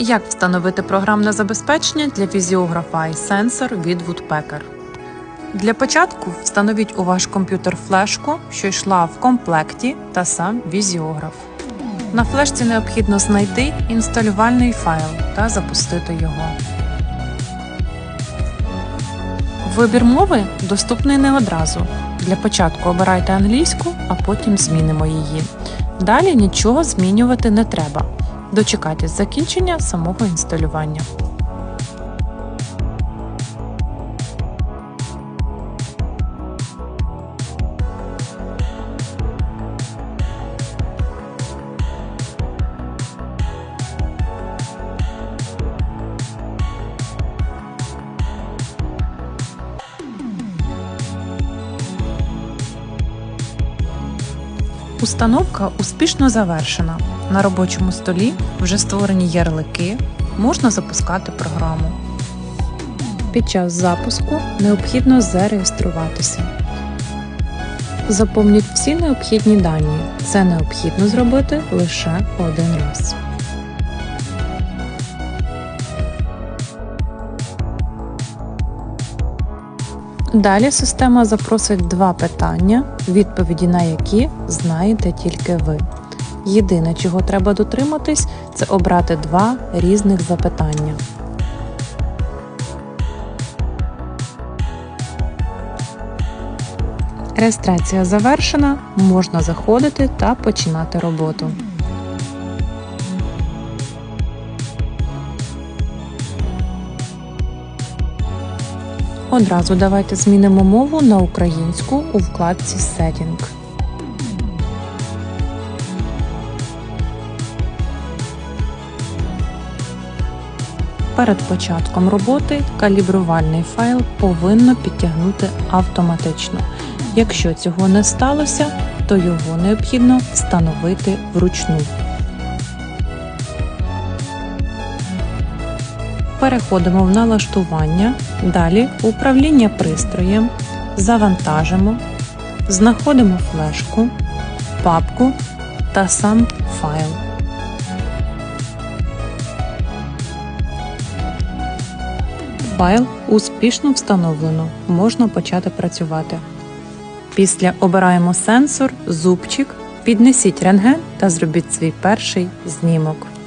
Як встановити програмне забезпечення для візіографа iSensor від Woodpecker? Для початку встановіть у ваш комп'ютер флешку, що йшла в комплекті, та сам візіограф. На флешці необхідно знайти інсталювальний файл та запустити його. Вибір мови доступний не одразу. Для початку обирайте англійську, а потім змінимо її. Далі нічого змінювати не треба. Дочекайтесь закінчення самого інсталювання. Установка успішно завершена. На робочому столі вже створені ярлики, можна запускати програму. Під час запуску необхідно зареєструватися. Заповніть всі необхідні дані. Це необхідно зробити лише один раз. Далі система запросить два питання, відповіді на які знаєте тільки ви. Єдине, чого треба дотриматись, це обрати два різних запитання. Реєстрація завершена, можна заходити та починати роботу. Одразу давайте змінимо мову на українську у вкладці Setting. Перед початком роботи калібрувальний файл повинно підтягнути автоматично. Якщо цього не сталося, то його необхідно встановити вручну. Переходимо в налаштування, далі управління пристроєм, завантажимо, знаходимо флешку, папку та сам файл. Файл успішно встановлено, можна почати працювати. Після обираємо сенсор, зубчик, піднесіть рентген та зробіть свій перший знімок.